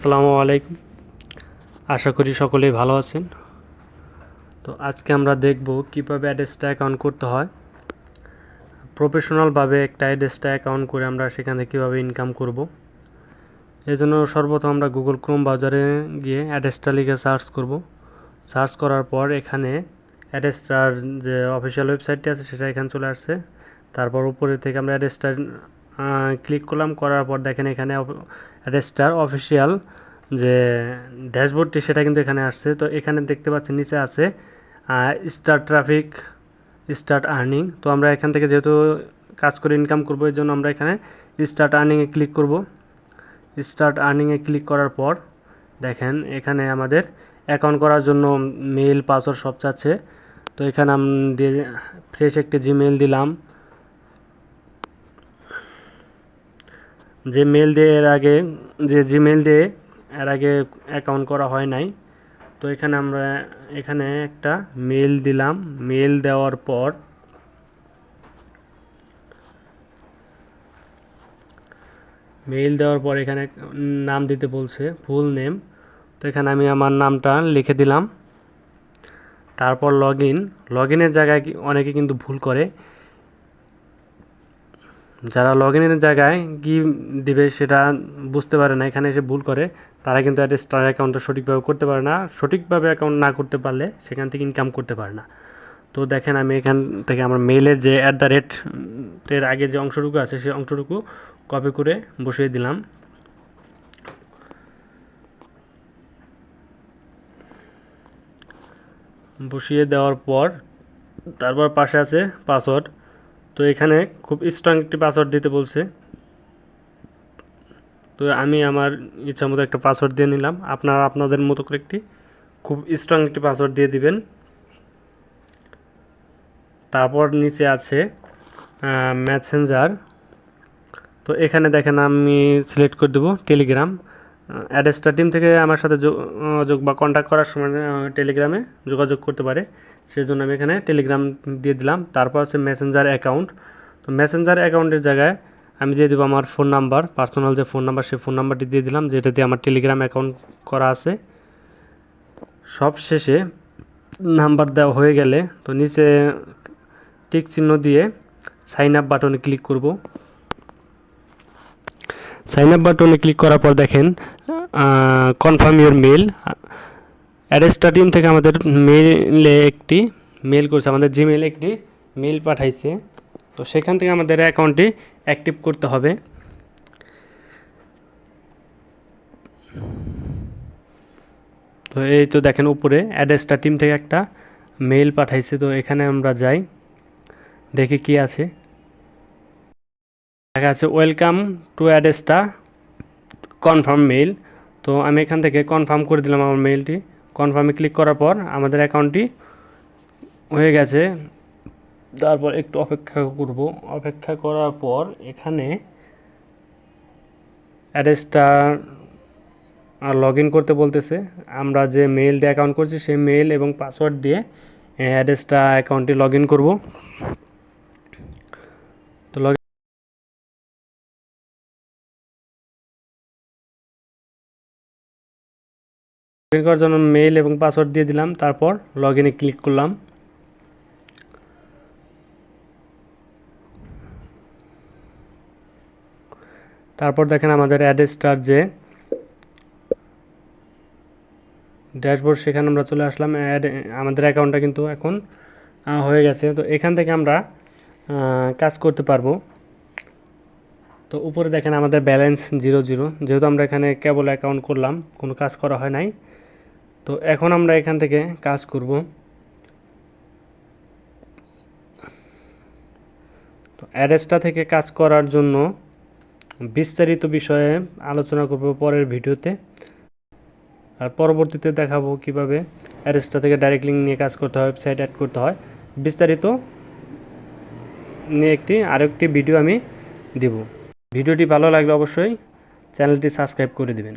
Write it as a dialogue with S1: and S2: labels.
S1: আসসালামু আলাইকুম। আশা করি সকলেই ভালো আছেন। তো আজকে আমরা দেখব কীভাবে অ্যাড্রেসটা অ্যাকাউন্ট করতে হয়। প্রফেশনালভাবে একটা অ্যাড্রেসটা অ্যাকাউন্ট করে আমরা সেখান কীভাবে ইনকাম করব। জন্য সর্বপ্রথম আমরা গুগল ক্রোম বাজারে গিয়ে অ্যাড্রেসটা লিখে সার্চ করব। সার্চ করার পর এখানে অ্যাড্রেসটার যে অফিসিয়াল ওয়েবসাইটটি আছে সেটা এখানে চলে আসছে। তারপর উপরে থেকে আমরা অ্যাড্রেসটা ক্লিক করলাম, করার পর দেখেন এখানে অ্যাড্রেসটার অফিসিয়াল যে ড্যাশবোর্ডটি সেটা কিন্তু এখানে আসছে। তো এখানে দেখতে পাচ্ছেন নিচে আছে স্টার্ট ট্রাফিক স্টার্ট আর্নিং তো আমরা এখান থেকে যেহেতু কাজ করে ইনকাম করব, এই জন্য আমরা এখানে স্টার্ট আর্নিংয়ে ক্লিক করব। স্টার্ট আর্নিংয়ে ক্লিক করার পর দেখেন এখানে আমাদের অ্যাকাউন্ট করার জন্য মেল পাসওয়ার্ড সব চাচ্ছে। তো এখানে আমি ফ্রেশ একটি জিমেল দিলাম। যে মেল দিয়ে এর আগে, যে জিমেল দিয়ে এর আগে অ্যাকাউন্ট করা হয় নাই। তো এখানে আমরা, এখানে একটা মেল দিলাম। মেল দেওয়ার পর মেইল দেওয়ার পর এখানে নাম দিতে বলছে ফুল নেম তো এখানে আমি আমার নামটা লিখে দিলাম। তারপর লগ ইন লগ ইনের জায়গায় অনেকে কিন্তু ভুল করে। যারা লগ ইনের জায়গায় কি দিবে সেটা বুঝতে পারে না, এখানে এসে ভুল করে, তারা কিন্তু একটা স্টার অ্যাকাউন্টটা সঠিকভাবে করতে পারে না। সঠিকভাবে অ্যাকাউন্ট না করতে পারলে সেখান থেকে ইনকাম করতে পারে না। তো দেখেন আমি এখান থেকে আমার মেইলের যে অ্যাট দ্য রেট এর আগে যে অংশটুকু আছে, সেই অংশটুকু কপি করে বসিয়ে দিলাম। বসিয়ে দেওয়ার পর, তারপর পাশে আছে পাসওয়ার্ড তো এখানে খুব স্ট্রং একটি পাসওয়ার্ড দিতে বলছে। তো আমি আমার ইচ্ছা মতো একটা পাসওয়ার্ড দিয়ে নিলাম। আপনারা আপনাদের মতো করে একটি খুব স্ট্রং একটি পাসওয়ার্ড দিয়ে দিবেন। তারপর নিচে আছে মেসেঞ্জার তো এখানে দেখেন আমি সিলেক্ট করে দেবো টেলিগ্রাম অ্যাড্রেসটা টিম থেকে আমার সাথে যোগ- বা কন্ট্যাক্ট করার সময় টেলিগ্রামে যোগাযোগ করতে পারে। সেই জন্য আমি এখানে টেলিগ্রাম দিয়ে দিলাম। তারপর হচ্ছে মেসেঞ্জার অ্যাকাউন্ট তো মেসেঞ্জার অ্যাকাউন্টের জায়গায় আমি দিয়ে দেবো আমার ফোন নাম্বার পার্সোনাল যে ফোন নাম্বার সেই ফোন নাম্বারটি দিয়ে দিলাম, যেটা দিয়ে আমার টেলিগ্রাম অ্যাকাউন্ট করা আছে। সব শেষে নাম্বার দেওয়া হয়ে গেলে তো নিচে টিক চিহ্ন দিয়ে সাইন আপ বাটনে ক্লিক করব। সাইন আপ বাটনে ক্লিক করার পর দেখেন কনফার্ম ইউর মেল অ্যাড্রেসটা টিম থেকে আমাদের মেলে একটি মেল করছে, আমাদের জিমেলে একটি মেল পাঠাইছে। তো সেখান থেকে আমাদের অ্যাকাউন্টটি অ্যাক্টিভ করতে হবে। তো এই তো দেখেন উপরে, অ্যাড্রেসটা টিম থেকে একটা মেল পাঠাইছে, তো এখানে আমরা যাই, দেখি কি আছে। দেখা আছে ওয়েলকাম টু অ্যাড্রেসটা কনফার্ম মেল তো আমি এখান থেকে কনফার্ম করে দিলাম আমার মেলটি কনফার্মে ক্লিক করার পর আমাদের অ্যাকাউন্টটি হয়ে গেছে। তারপর একটু অপেক্ষা করব। অপেক্ষা করার পর এখানে অ্যাড্রেসটা লগ ইন করতে বলতেছে। আমরা যে মেল দিয়ে অ্যাকাউন্ট করছি, সেই মেল এবং পাসওয়ার্ড দিয়ে অ্যাড্রেসটা অ্যাকাউন্টটি লগ ইন করব। ইন করার জন্য মেল এবং পাসওয়ার্ড দিয়ে দিলাম, তারপর লগ ইনে ক্লিক করলাম। তারপর দেখেন আমাদের অ্যাড্রেসটার যে ড্যাশবোর্ড সেখানে আমরা চলে আসলাম। অ্যাড আমাদের অ্যাকাউন্টটা কিন্তু এখন হয়ে গেছে। তো এখান থেকে আমরা কাজ করতে পারব। তো উপরে দেখেন আমাদের ব্যালেন্স জিরো জিরো যেহেতু আমরা এখানে কেবল অ্যাকাউন্ট করলাম, কোনো কাজ করা হয় নাই। তো এখন আমরা এখান থেকে কাজ করব। তো অ্যাড্রেসটা থেকে কাজ করার জন্য বিস্তারিত বিষয়ে আলোচনা করব পরের ভিডিওতে। আর পরবর্তীতে দেখাবো কীভাবে অ্যাড্রেসটা থেকে ডাইরেক্ট লিঙ্ক নিয়ে কাজ করতে হয় ওয়েবসাইট অ্যাড করতে হয়। বিস্তারিত নিয়ে একটি, আরেকটি ভিডিও আমি দেব। ভিডিওটি ভালো লাগলে অবশ্যই চ্যানেলটি সাবস্ক্রাইব করে দিবেন।